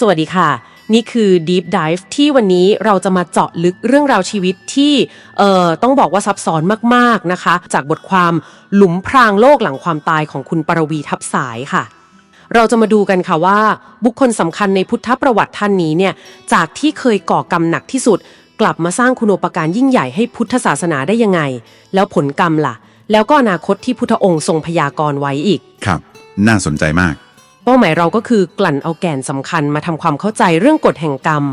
สวัสดีค่ะ นี่คือ Deep Dive ที่วันนี้เราจะมาเจาะลึกเรื่องราวชีวิตที่เอ่อต้องบอกว่าซับซ้อนมากๆนะคะ จากบทความหลุมพรางโลกหลังความตายของคุณปรวีทับสายค่ะ เราจะมาดูกันค่ะว่า บุคคลสำคัญในพุทธประวัติท่านนี้เนี่ยจากที่เคยก่อกรรมหนักที่สุด กลับมาสร้างคุณูปการยิ่งใหญ่ให้พุทธศาสนาได้ยังไง แล้วผลกรรมล่ะ แล้วก็อนาคตที่พุทธองค์ทรงพยากรณ์ไว้อีกครับ น่าสนใจมาก เป้าหมายเราก็คือกลั่นเอาแก่นสำคัญมาทำความเข้าใจเรื่องกฎแห่งกรรม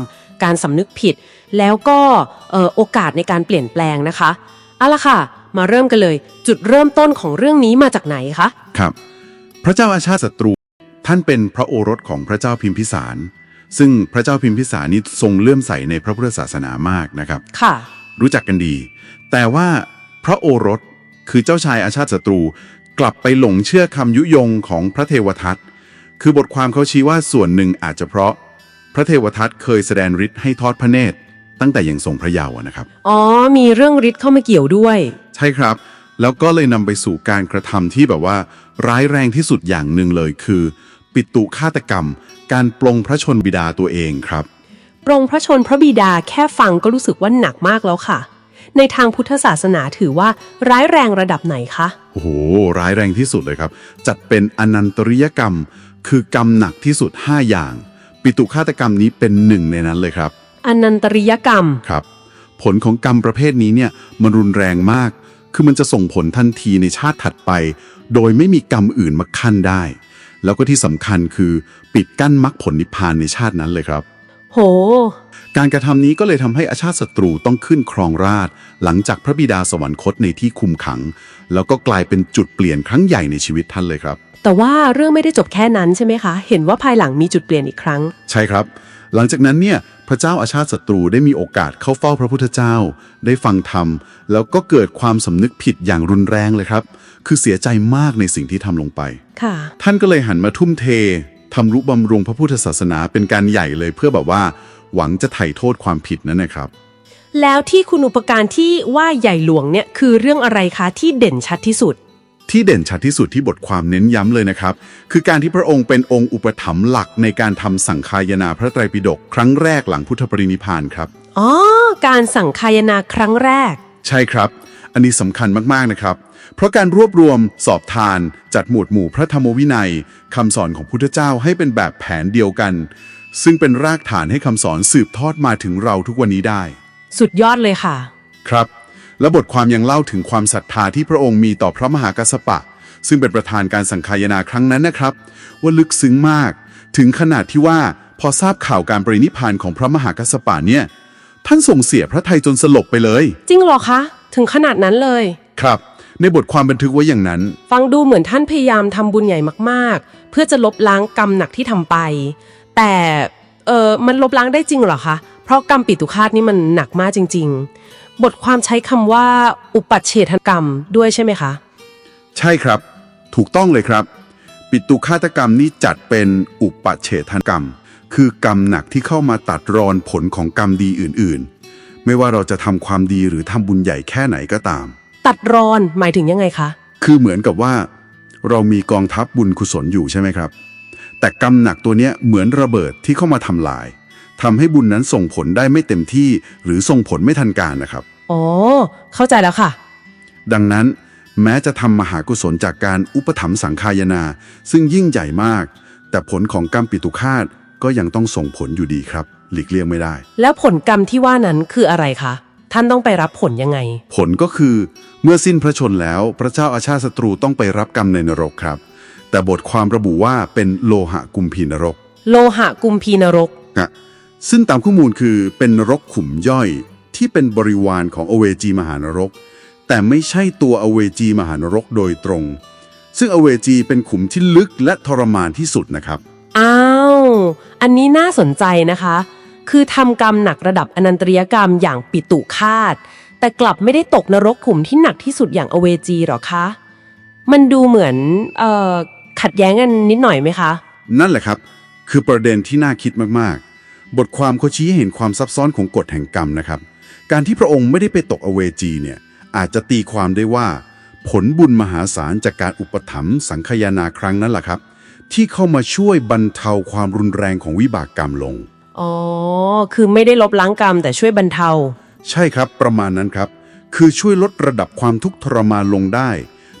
การสำนึกผิด แล้วก็เอ่อโอกาสในการเปลี่ยนแปลงนะคะเอาละค่ะ มาเริ่มกันเลย จุดเริ่มต้นของเรื่องนี้มาจากไหนคะครับ พระเจ้าอาชาติศัตรู ท่านเป็นพระโอรสของพระเจ้าพิมพิสาร ซึ่งพระเจ้าพิมพิสารนี้ทรงเลื่อมใสในพระพุทธศาสนามากนะครับค่ะ รู้จักกันดี แต่ว่าพระโอรสคือเจ้าชายอาชาติศัตรูกลับไปหลงเชื่อคำยุยงของพระเทวทัต คือบทความเขาชี้ว่าส่วนหนึ่งอาจจะเพราะ พระเทวทัตเคยแสดงฤทธิ์ให้ทอดพระเนตร ตั้งแต่ยังทรงพระเยาว์อะนะครับ อ๋อ มีเรื่องฤทธิ์เข้ามาเกี่ยวด้วย ใช่ครับ แล้วก็เลยนำไปสู่การกระทำที่แบบว่า ร้ายแรงที่สุดอย่างหนึ่งเลยคือ ปิตุฆาตกรรม การปลงพระชนบิดาตัวเองครับ ปรงพระชนพระบิดาแค่ฟังก็รู้สึกว่าหนักมากแล้วค่ะ ในทางพุทธศาสนาถือว่าร้ายแรงระดับไหนคะ โอ้โห ร้ายแรงที่สุดเลยครับ จัดเป็นอนันตริยกรรม คือกรรมหนักที่สุด 5 อย่าง ปิตุฆาตกรรมนี้เป็นหนึ่งในนั้นเลยครับ อนันตริยกรรม ครับ ผลของกรรมประเภทนี้เนี่ยมันรุนแรงมาก คือมันจะส่งผลทันทีในชาติถัดไป โดยไม่มีกรรมอื่นมาขั้นได้ แล้วก็ที่สำคัญคือปิดกั้นมรรคผลนิพพานในชาตินั้นเลยครับ โห การกระทำนี้ก็เลยทำให้อาชาติศัตรูต้องขึ้นครองราชย์หลังจากพระบิดาสวรรคตในที่คุมขัง แล้วก็กลายเป็นจุดเปลี่ยนครั้งใหญ่ในชีวิตท่านเลยครับ แต่ว่าเรื่องไม่ได้จบแค่นั้นใช่ไหมคะ เห็นว่าภายหลังมีจุดเปลี่ยนอีกครั้ง ใช่ครับ หลังจากนั้นเนี่ยพระเจ้าอาชาติศัตรูได้มีโอกาสเข้าเฝ้าพระพุทธเจ้า ได้ฟังธรรม แล้วก็เกิดความสำนึกผิดอย่างรุนแรงเลยครับ คือเสียใจมากในสิ่งที่ทำลงไป ค่ะ ท่านก็เลยหันมาทุ่มเททำรุบำรุงพระพุทธศาสนาเป็นการใหญ่เลยเพื่อแบบว่า หวังจะไถ่โทษความผิดนั้นนะครับ แล้วที่คุณอุปการที่ว่าใหญ่หลวงเนี่ยคือเรื่องอะไรคะที่เด่นชัดที่สุด ที่เด่นชัดที่สุดที่บทความเน้นย้ำเลยนะครับ คือการที่พระองค์เป็นองค์อุปถัมภ์หลักในการทำสังคายนาพระไตรปิฎกครั้งแรกหลังพุทธปรินิพพานครับอ๋อการสั่งคายนาครั้งแรก ใช่ครับ อันนี้สำคัญมากๆนะครับ เพราะการรวบรวมสอบทาน จัดหมวดหมู่พระธรรมวินัยคำสอนของพุทธเจ้าให้เป็นแบบแผนเดียวกัน ซึ่งเป็นรากฐานให้คำสอนสืบทอดมาถึงเราทุกวันนี้ได้ สุดยอดเลยค่ะ ครับ และบทความยังเล่าถึงความศรัทธาที่พระองค์มีต่อพระมหากัสสปะ ซึ่งเป็นประธานการสังคายนาครั้งนั้นนะครับ ว่าลึกซึ้งมาก ถึงขนาดที่ว่าพอทราบข่าวการปรินิพพานของพระมหากัสสปะเนี่ย ท่านส่งเสียพระทัยจนสลบไปเลย จริงเหรอคะ ถึงขนาดนั้นเลย ครับ ในบทความบันทึกไว้อย่างนั้น ฟังดูเหมือนท่านพยายามทำบุญใหญ่มากๆ เพื่อจะลบล้างกรรมหนักที่ทำไป แต่เออมันลบล้างได้จริงเหรอคะ เพราะกรรมปิตุคาตนี่มันหนักมากจริง ๆ บทความใช้คำว่าอุปัชเฉทกรรมด้วยใช่ไหมคะ ใช่ครับ ถูกต้องเลยครับ ปิตุฆาตกรรมนี้จัดเป็นอุปเฉทกรรม คือกรรมหนักที่เข้ามาตัดรอนผลของกรรมดีอื่นๆ ไม่ว่าเราจะทำความดีหรือทำบุญใหญ่แค่ไหนก็ตาม ตัดรอนหมายถึงยังไงคะ คือเหมือนกับว่า เรามีกองทัพบุญกุศลอยู่ใช่ไหมครับ แต่กรรมหนักตัวเนี้ยเหมือนระเบิดที่เข้ามาทำลายทำให้บุญนั้นส่งผลได้ไม่เต็มที่หรือส่งผลไม่ทันการนะครับอ๋อเข้าใจแล้วค่ะ ดังนั้นแม้จะทำมหากุศลจากการอุปถัมภ์สังคายนา ซึ่งยิ่งใหญ่มาก แต่ผลของกรรมปิตุคาตก็ยังต้องส่งผลอยู่ดีครับ หลีกเลี่ยงไม่ได้ แล้วผลกรรมที่ว่านั้นคืออะไรคะ ท่านต้องไปรับผลยังไง ผลก็คือ เมื่อสิ้นพระชนแล้ว พระเจ้าอาชาติศัตรูต้องไปรับกรรมในนรกครับ แต่บทความระบุว่าเป็นโลหะกุมพีนรก โลหะกุมพีนรกนะซึ่งตามข้อมูลคือเป็นนรกขุมย่อยที่เป็นบริวารของอเวจีมหานรก แต่ไม่ใช่ตัวอเวจีมหานรกโดยตรง ซึ่งอเวจีเป็นขุมที่ลึกและทรมานที่สุดนะครับ อ้าว อันนี้น่าสนใจนะคะ คือทำกรรมหนักระดับอนันตริยกรรมอย่างปิตุคาต แต่กลับไม่ได้ตกนรกขุมที่หนักที่สุดอย่างอเวจีหรอคะ มันดูเหมือนเอ่อ ขัดแย้งกันนิดหน่อยไหมคะ นั่นแหละครับ คือประเด็นที่น่าคิดมากๆ บทความเขาชี้ให้เห็นความซับซ้อนของกฎแห่งกรรมนะครับ การที่พระองค์ไม่ได้ไปตกอเวจีเนี่ยอาจจะตีความได้ว่า ผลบุญมหาศาลจากการอุปถัมภ์สังคายนาครั้งนั้นแหละครับ ที่เข้ามาช่วยบรรเทาความรุนแรงของวิบากกรรมลง อ๋อ คือไม่ได้ลบล้างกรรมแต่ช่วยบรรเทา ใช่ครับประมาณนั้นครับ คือช่วยลดระดับความทุกข์ทรมานลงได้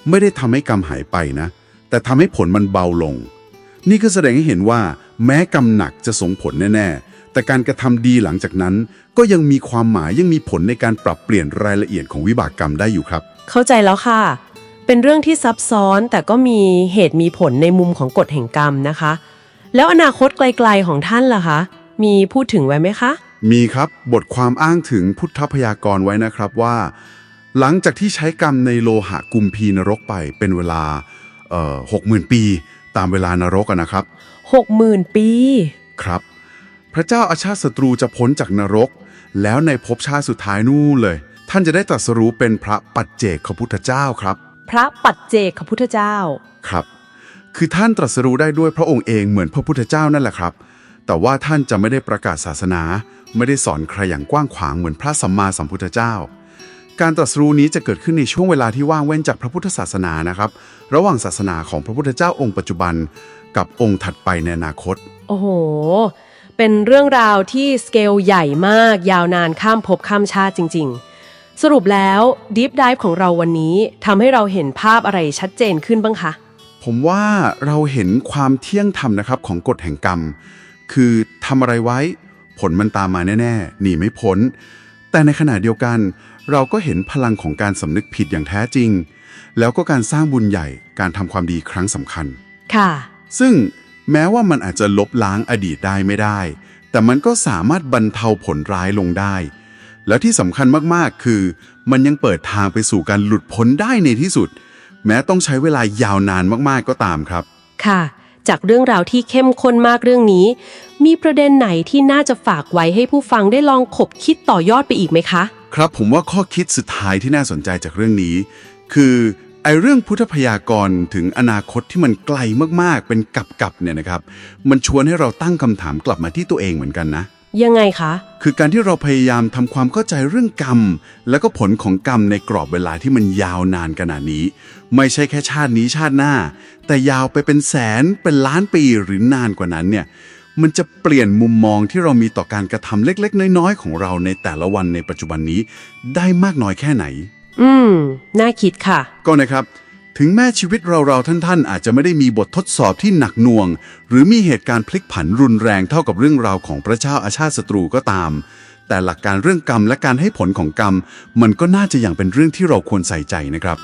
ไม่ได้ทำให้กรรมหายไปนะ แต่ทำให้ผลมันเบาลง นี่ก็แสดงให้เห็นว่า แม้กรรมหนักจะส่งผลแน่ๆ แต่การกระทำดีหลังจากนั้น ก็ยังมีความหมายยังมีผลในการปรับเปลี่ยนรายละเอียดของวิบากกรรมได้อยู่ครับ เข้าใจแล้วค่ะ เป็นเรื่องที่ซับซ้อนแต่ก็มีเหตุมีผลในมุมของกฎแห่งกรรมนะคะ แล้วอนาคตไกล ๆของท่านล่ะคะ มีพูดถึงไว้ไหมคะ มีครับบทความอ้างถึงพุทธพยากรณ์ไว้นะครับว่า หลังจากที่ใช้กรรมในโลหะกุมพีนรกไปเป็นเวลาเอ่อ หกหมื่นปีตามเวลานรกอะนะครับ60,000ปี ครับ พระเจ้าอาชาติศัตรูจะพ้นจากนรก แล้วในภพชาติสุดท้ายนู่นเลย ท่านจะได้ตรัสรู้เป็นพระปัจเจกขพุทธเจ้าครับ พระปัจเจกขพุทธเจ้า ครับ คือท่านตรัสรู้ได้ด้วยพระองค์เองเหมือนพระพุทธเจ้านั่นแหละครับ แต่ว่าท่านจะไม่ได้ประกาศศาสนา ไม่ได้สอนใครอย่างกว้างขวางเหมือนพระสัมมาสัมพุทธเจ้า การตรัสรู้นี้จะเกิดขึ้นในช่วงเวลาที่ว่างเว้นจากพระพุทธศาสนานะครับ ระหว่างศาสนาของพระพุทธเจ้าองค์ปัจจุบัน กับองค์ถัดไปในอนาคต โอ้โห เป็นเรื่องราวที่สเกลใหญ่มาก ยาวนานข้ามภพข้ามชาติจริง ๆ สรุปแล้ว Deep Dive ของเราวันนี้ทำให้เราเห็นภาพอะไรชัดเจนขึ้นบ้างคะ ผมว่าเราเห็นความเที่ยงธรรมนะครับของกฎแห่งกรรม คือทำอะไรไว้ ผลมันตามมาแน่ๆหนีไม่พ้น แต่ในขณะเดียวกัน เราก็เห็นพลังของการสำนึกผิดอย่างแท้จริง แล้วก็การสร้างบุญใหญ่การทำความดีครั้งสำคัญ ค่ะ ซึ่งแม้ว่ามันอาจจะลบล้างอดีตได้ไม่ได้ แต่มันก็สามารถบรรเทาผลร้ายลงได้ แล้วที่สำคัญมากๆ คือ มันยังเปิดทางไปสู่การหลุดพ้นได้ในที่สุด แม้ต้องใช้เวลายาวนานมากๆก็ตามครับ ค่ะ จากเรื่องราวที่เข้มข้นมากเรื่องนี้ มีประเด็นไหนที่น่าจะฝากไว้ให้ผู้ฟังได้ลองขบคิดต่อยอดไปอีกไหมคะ ครับผมว่าข้อคิดสุดท้ายที่น่าสนใจจากเรื่องนี้ คือไอ้เรื่องพุทธพยากรณ์ถึงอนาคตที่มันไกลมากๆ เป็นกับกับๆเนี่ยนะครับ มันชวนให้เราตั้งคำถามกลับมาที่ตัวเองเหมือนกันนะ ยังไงคะ คือการที่เราพยายามทำความเข้าใจเรื่องกรรม แล้วก็ผลของกรรมในกรอบเวลาที่มันยาวนานขนาดนี้ ไม่ใช่แค่ชาตินี้ชาติหน้า แต่ยาวไปเป็นแสนเป็นล้านปีหรือนานกว่านั้นเนี่ย มันจะเปลี่ยนมุมมองที่เรามีต่อการกระทำเล็ก ๆ น้อย ๆ ของเราในแต่ละวันในปัจจุบันนี้ได้มากน้อยแค่ไหน อืม น่าคิดค่ะ ก็นะครับ ถึงแม้ชีวิตเราๆท่านๆ อาจจะไม่ได้มีบททดสอบที่หนักหน่วง หรือมีเหตุการณ์พลิกผันรุนแรงเท่ากับเรื่องราวของพระเจ้าอาชาติศัตรูก็ตาม แต่หลักการเรื่องกรรมและการให้ผลของกรรม มันก็น่าจะอย่างเป็นเรื่องที่เราควรใส่ใจนะครับ